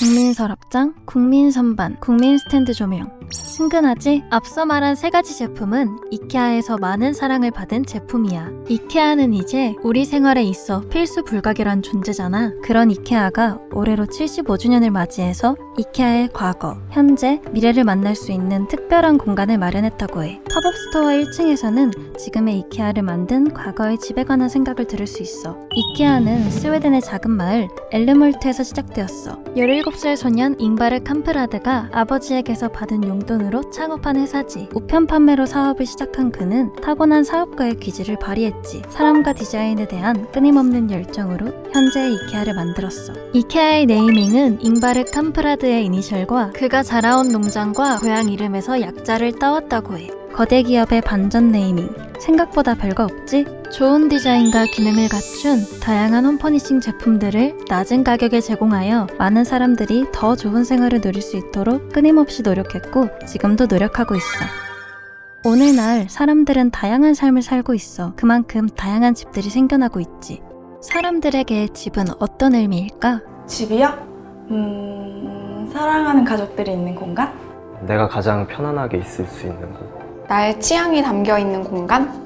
국민 서랍장, 국민 선반, 국민 스탠드 조명. 친근하지? 앞서 말한 세 가지 제품은 이케아에서 많은 사랑을 받은 제품이야. 이케아는 이제 우리 생활에 있어 필수 불가결한 존재잖아. 그런 이케아가 올해로 75주년을 맞이해서 이케아의 과거, 현재, 미래를 만날 수 있는 특별한 공간을 마련했다고 해. 팝업 스토어 1층에서는 지금의 이케아를 만든 과거의 집에 관한 생각을 들을 수 있어. 이케아는 스웨덴의 작은 마을 엘르몰트에서 시작되었어. 17살 소년 잉바르 캄프라드가 아버지에게서 받은 용돈으로 창업한 회사지. 우편 판매로 사업을 시작한 그는 타고난 사업가의 기질을 발휘했지. 사람과 디자인에 대한 끊임없는 열정으로 현재의 이케아를 만들었어. 이케아의 네이밍은 잉바르 캄프라드의 이니셜과 그가 자라온 농장과 고향 이름에서 약자를 따왔다고 해. 거대 기업의 반전 네이밍. 생각보다 별거 없지? 좋은 디자인과 기능을 갖춘 다양한 홈퍼니싱 제품들을 낮은 가격에 제공하여 많은 사람들이 더 좋은 생활을 누릴 수 있도록 끊임없이 노력했고 지금도 노력하고 있어. 오늘날 사람들은 다양한 삶을 살고 있어. 그만큼 다양한 집들이 생겨나고 있지. 사람들에게 집은 어떤 의미일까? 집이요? 음, 사랑하는 가족들이 있는 공간? 내가 가장 편안하게 있을 수 있는 곳. 나의 취향이 담겨 있는 공간?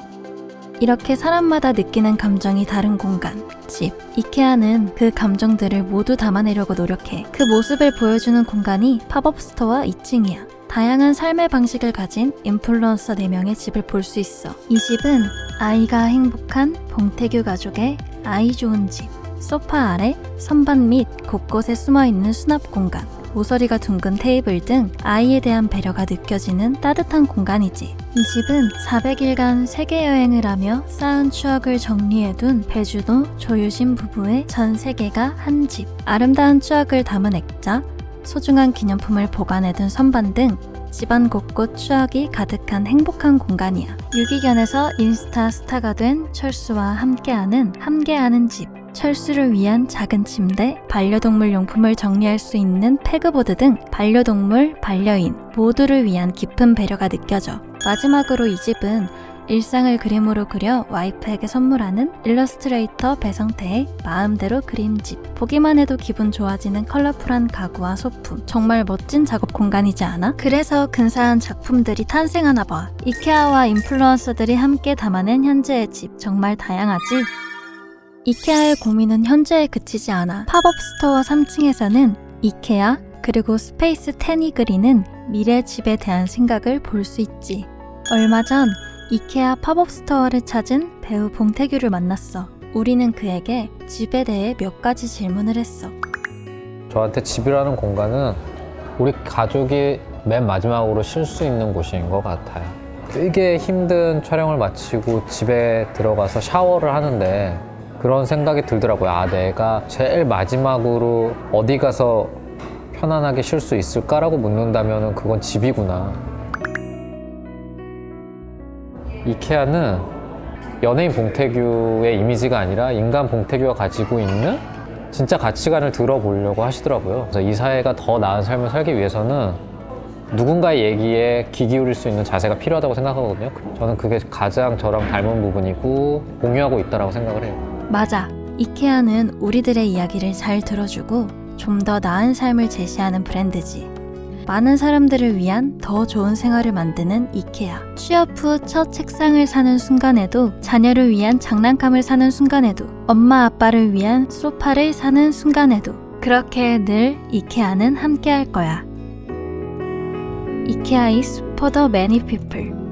이렇게 사람마다 느끼는 감정이 다른 공간, 집. 이케아는 그 감정들을 모두 담아내려고 노력해. 그 모습을 보여주는 공간이 팝업 스토어 2층이야. 다양한 삶의 방식을 가진 인플루언서 4명의 집을 볼 수 있어. 이 집은 아이가 행복한 봉태규 가족의 아이 좋은 집. 소파 아래 선반 및 곳곳에 숨어 있는 수납 공간. 모서리가 둥근 테이블 등 아이에 대한 배려가 느껴지는 따뜻한 공간이지. 이 집은 400일간 세계 여행을 하며 쌓은 추억을 정리해둔 배주도 조유신 부부의 전 세계가 한 집. 아름다운 추억을 담은 액자, 소중한 기념품을 보관해둔 선반 등 집안 곳곳 추억이 가득한 행복한 공간이야. 유기견에서 인스타 스타가 된 철수와 함께하는 함께하는 집. 철수를 위한 작은 침대, 반려동물 용품을 정리할 수 있는 패그보드 등 반려동물, 반려인 모두를 위한 깊은 배려가 느껴져. 마지막으로 이 집은 일상을 그림으로 그려 와이프에게 선물하는 일러스트레이터 배성태의 마음대로 그림집. 보기만 해도 기분 좋아지는 컬러풀한 가구와 소품. 정말 멋진 작업 공간이지 않아? 그래서 근사한 작품들이 탄생하나 봐. 이케아와 인플루언서들이 함께 담아낸 현재의 집. 정말 다양하지? 이케아의 고민은 현재에 그치지 않아. 팝업 스토어 3층에서는 이케아 그리고 스페이스 텐이 그리는 미래 집에 대한 생각을 볼 수 있지. 얼마 전 이케아 팝업 스토어를 찾은 배우 봉태규를 만났어. 우리는 그에게 집에 대해 몇 가지 질문을 했어. 저한테 집이라는 공간은 우리 가족이 맨 마지막으로 쉴 수 있는 곳인 것 같아요. 되게 힘든 촬영을 마치고 집에 들어가서 샤워를 하는데 그런 생각이 들더라고요. 아, 내가 제일 마지막으로 어디 가서 편안하게 쉴 수 있을까라고 묻는다면 그건 집이구나. 이케아는 연예인 봉태규의 이미지가 아니라 인간 봉태규가 가지고 있는 진짜 가치관을 들어보려고 하시더라고요. 그래서 이 사회가 더 나은 삶을 살기 위해서는 누군가의 얘기에 귀 기울일 수 있는 자세가 필요하다고 생각하거든요. 저는 그게 가장 저랑 닮은 부분이고 공유하고 있다라고 생각을 해요. 맞아. 이케아는 우리들의 이야기를 잘 들어주고 좀 더 나은 삶을 제시하는 브랜드지. 많은 사람들을 위한 더 좋은 생활을 만드는 이케아. 취업 후 첫 책상을 사는 순간에도 자녀를 위한 장난감을 사는 순간에도 엄마 아빠를 위한 소파를 사는 순간에도 그렇게 늘 이케아는 함께 할 거야. 이케아 is for the many people.